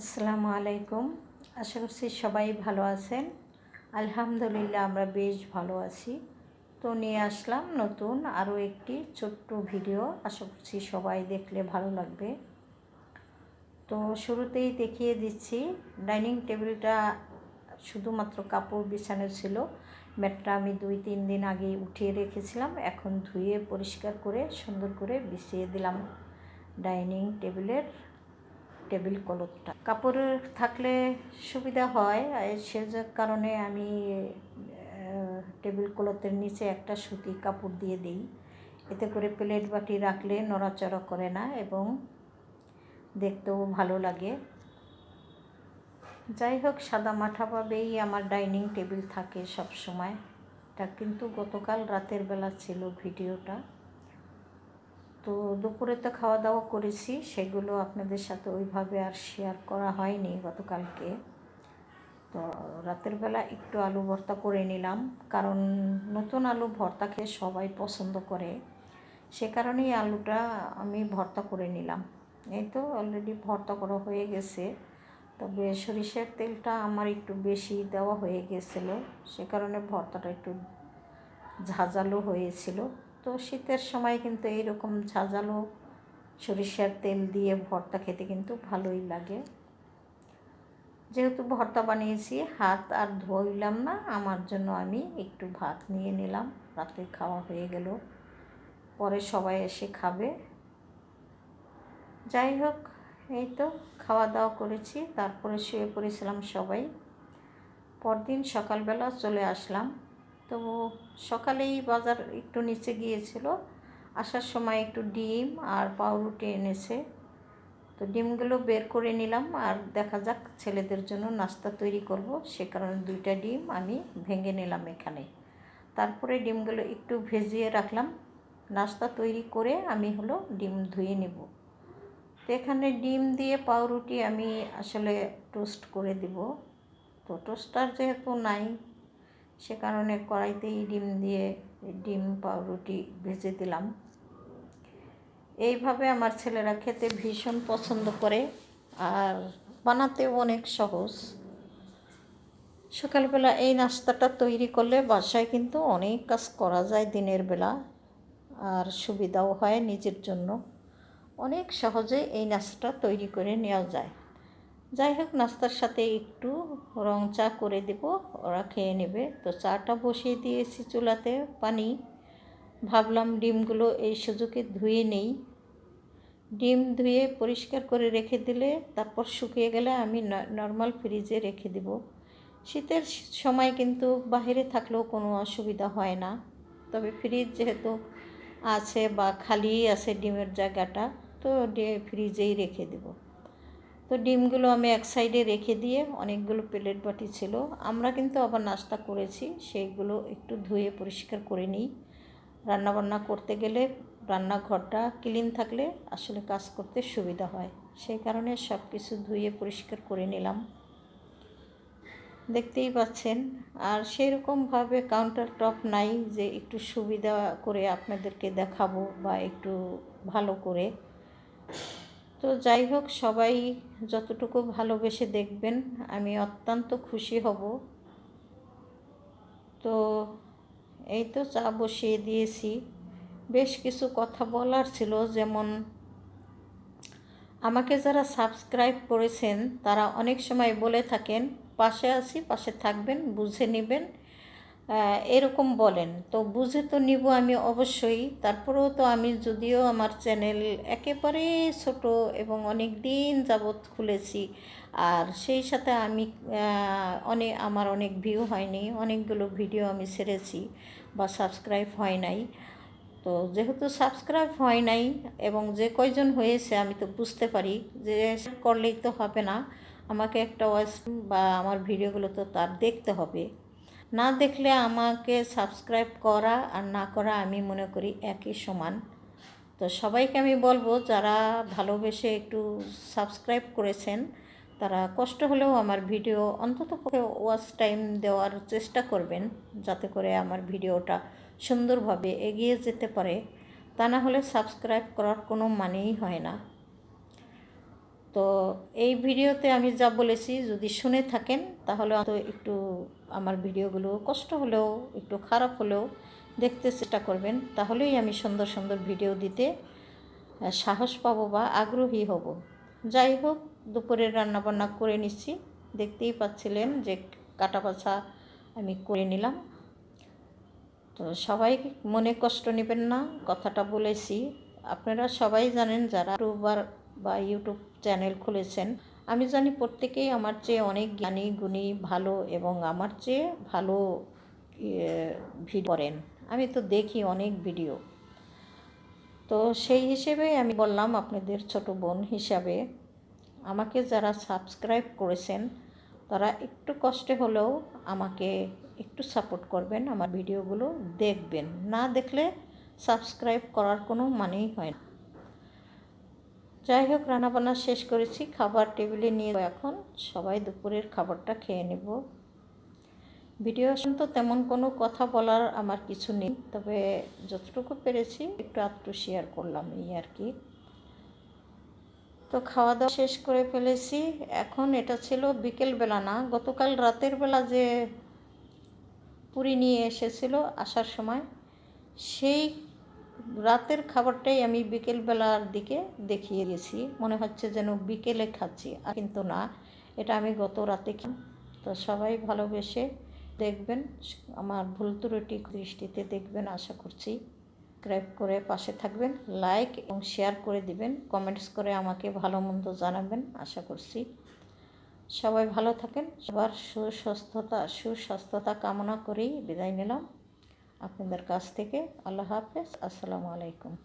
আসসালামু আলাইকুম। আশা করছি সবাই ভালো আছেন। আলহামদুলিল্লাহ আমরা বেশ ভালো আছি। তো নিয়ে আসলাম নতুন আরও একটি ছোট্ট ভিডিও। আশা করছি সবাই দেখলে ভালো লাগবে। তো শুরুতেই দেখিয়ে দিচ্ছি, ডাইনিং টেবিলটা শুধুমাত্র কাপড় বিছানো ছিল। ম্যাটটা আমি দুই, তিন দিন আগে উঠিয়ে রেখেছিলাম। এখন ধুয়ে পরিষ্কার করে সুন্দর করে বিছিয়ে দিলাম। ডাইনিং টেবিলের টেবিল ক্লথটা। কাপড় থাকলে সুবিধা হয় সে কারণে আমি টেবিল ক্লথের নিচে একটা সুতি কাপড় দিয়ে দিই। এতে করে প্লেট বাটি রাখলে নড়াচড়া করে না এবং দেখতেও ভালো লাগে। যাই হোক, সাদা মাঠাভাবেই আমার ডাইনিং টেবিল থাকে সব সময় এটা কিন্তু গতকাল রাতের বেলা ছিল ভিডিওটা। তো দুপুরে তো খাওয়া দাওয়া করেছি, সেগুলো আপনাদের সাথে ওইভাবে আর শেয়ার করা হয়নি গতকালকে। তো রাতের বেলা একটু আলু ভর্তা করে নিলাম, কারণ নতুন আলু ভর্তা খেয়ে সবাই পছন্দ করে। সে কারণেই আলুটা আমি ভর্তা করে নিলাম। এই তো অলরেডি ভর্তা করা হয়ে গেছে, তবে সরিষার তেলটা আমার একটু বেশি দেওয়া হয়ে গেছিল, সে কারণে ভর্তাটা একটু ঝাঁঝালো হয়েছিল। তো শীতের সময় কিন্তু এইরকম ঝাঁঝালো সরিষার তেল দিয়ে ভর্তা খেতে কিন্তু ভালোই লাগে। যেহেতু ভর্তা বানিয়েছি, হাত আর ধুইলাম না, আমার জন্য আমি একটু ভাত নিয়ে নিলাম, রাতে খাওয়া হয়ে গেল, পরে সবাই এসে খাবে। যাই হোক, এই তো খাওয়া দাওয়া করেছি, তারপরে শুয়ে পড়েছিলাম সবাই। পরদিন সকালবেলা চলে আসলাম। তো সকালেই বাজার একটু নিচে গিয়েছিল। আসার সময় একটু ডিম আর পাউরুটি এনেছে। তো ডিমগুলো বের করে নিলাম আর দেখা যাক ছেলেদের জন্য নাস্তা তৈরি করব। সে কারণে দুইটা ডিম আমি ভেঙে নিলাম এখানে। তারপরে ডিমগুলো একটু ভেজিয়ে রাখলাম। নাস্তা তৈরি করে আমি হলো ডিম ধুয়ে নেব। তো এখানে ডিম দিয়ে পাউরুটি আমি আসলে টোস্ট করে দিব। তো টোস্টার যেহেতু নাই সে কারণে কড়াইতেই ডিম দিয়ে ডিম পাউরুটি ভেজে দিলাম। এইভাবে আমার ছেলেরা খেতে ভীষণ পছন্দ করে আর বানাতেও অনেক সহজ। সকালবেলা এই নাস্তাটা তৈরি করলে বাসায় কিন্তু অনেক কাজ করা যায় দিনের বেলা আর সুবিধাও হয় নিজের জন্য। অনেক সহজে এই নাস্তাটা তৈরি করে নেওয়া যায়। যাই হোক, নাস্তার সাথে একটু রং চা করে দেব, ওরা খেয়ে নেবে। তো চাটা বসিয়ে দিয়েছি চুলাতে, পানি। ভাবলাম ডিমগুলো এই সুযোগে ধুয়ে নেই। ডিম ধুয়ে পরিষ্কার করে রেখে দিলে, তারপর শুকিয়ে গেলে আমি নর্মাল ফ্রিজে রেখে দেব। শীতের সময় কিন্তু বাহিরে থাকলেও কোনো অসুবিধা হয় না। তবে ফ্রিজ যেহেতু আছে বা খালি আছে ডিমের জায়গাটা, তো ফ্রিজেই রেখে দেবো। তো ডিমগুলো আমি এক সাইডে রেখে দিয়ে অনেকগুলো প্লেট বাটি ছিল। আমরা কিন্তু আবার নাস্তা করেছি, সেইগুলো একটু ধুয়ে পরিষ্কার করে নিই। রান্নাবান্না করতে গেলে রান্নাঘরটা ক্লিন থাকলে আসলে কাজ করতে সুবিধা হয়। সেই কারণে সব কিছু ধুয়ে পরিষ্কার করে নিলাম। দেখতেই পাচ্ছেন, আর সেরকমভাবে কাউন্টার টপ নাই যে একটু সুবিধা করে আপনাদেরকে দেখাবো বা একটু ভালো করে। তো যাই হোক, সবাই যতটুকু ভালোবেসে দেখবেন, আমি অত্যন্ত খুশি হব। তো এই তো চা বসিয়ে দিয়েছি। বেশ কিছু কথা বলার ছিল, যেমন আমাকে যারা সাবস্ক্রাইব করেছেন, তারা অনেক সময় বলে থাকেন, পাশে আছি, পাশে থাকবেন, বুঝে নেবেন। এরকম বলেন। তো বুঝে তো নিব আমি অবশ্যই। তারপরেও তো আমি যদিও আমার চ্যানেল একেবারে ছোট এবং অনেক দিন যাবৎ খুলেছি, আর সেই সাথে আমি অনেক আমার অনেক ভিউ হয়নি। অনেকগুলো ভিডিও আমি ছেড়েছি বা সাবস্ক্রাইব হয় নাই। তো যেহেতু সাবস্ক্রাইব হয় নাই এবং যে কয়জন হয়েছে আমি তো বুঝতে পারি যে করলেই তো হবে না। আমাকে একটা ওয়েস বা আমার ভিডিওগুলো তো তার দেখতে হবে। না দেখলে আমাকে সাবস্ক্রাইব করা আর না করা আমি মনে করি একই সমান। তো সবাইকে আমি বলব, যারা ভালোবেসে একটু সাবস্ক্রাইব করেছেন, তারা কষ্ট হলেও আমার ভিডিও অন্তত পক্ষে ওয়াচ টাইম দেওয়ার চেষ্টা করবেন, যাতে করে আমার ভিডিওটা সুন্দরভাবে এগিয়ে যেতে পারে। তা না হলে সাবস্ক্রাইব করার কোনো মানেই হয় না। তো এই ভিডিওতে আমি যা বলেছি যদি শুনে থাকেন, তাহলে তো একটু আমার ভিডিওগুলো কষ্ট হলেও, একটু খারাপ হলেও দেখতে চেষ্টা করবেন। তাহলেই আমি সুন্দর সুন্দর ভিডিও দিতে সাহস পাবো বা আগ্রহী হব। যাই হোক, দুপুরের রান্নাবান্না করে নিচ্ছি। দেখতেই পাচ্ছিলেন যে কাটা বাছা আমি করে নিলাম। তো সবাই মনে কষ্ট নেবেন না, কথাটা বলেছি। আপনারা সবাই জানেন যারা বা ইউটিউব চ্যানেল খুলেছেন, আমি জানি প্রত্যেকেই আমার চেয়ে অনেক জ্ঞানী, গুণী, ভালো এবং আমার চেয়ে ভালো ভিডিও করেন। আমি তো দেখি অনেক ভিডিও। তো সেই হিসেবে আমি বললাম আপনাদের ছোট বোন হিসাবে, আমাকে যারা সাবস্ক্রাইব করেছেন, তারা একটু কষ্টে হলেও আমাকে একটু সাপোর্ট করবেন, আমার ভিডিওগুলো দেখবেন। না দেখলে সাবস্ক্রাইব করার কোনো মানেই হয় না। যাই হোক, রান্নাবান্না শেষ করেছি, খাবার টেবিলে নিয়ে এখন। সবাই দুপুরের খাবারটা খেয়ে নেব। ভিডিও তো তেমন কোনো কথা বলার আমার কিছু নেই, তবে যতটুকু পেরেছি একটু আধটু শেয়ার করলাম এই আর কি। তো খাওয়া দাওয়া শেষ করে ফেলেছি। এখন এটা ছিল বিকেলবেলা না, গতকাল রাতের বেলা যে পুরী নিয়ে এসেছিল আসার সময়, সেই রাতের খাবারটাই আমি বিকেলবেলার দিকে দেখিয়ে গেছি মনে হচ্ছে যেন বিকেলে খাচ্ছি কিন্তু না। এটা আমি গত রাতে তো সবাই ভালোবেসে দেখবেন, আমার ভুল ত্রুটি দৃষ্টিতে দেখবেন, আশা করছি। সাবস্ক্রাইব করে পাশে থাকবেন, লাইক এবং শেয়ার করে দিবেন, কমেন্টস করে আমাকে ভালো মন্দ জানাবেন, আশা করছি। সবাই ভালো থাকেন, সবার সুস্বাস্থ্যতা সুস্বাস্থ্যতা কামনা করেই বিদায় নিলাম। আপনাদের কাছ থেকে আল্লাহ হাফেজ। আসসালামু আলাইকুম।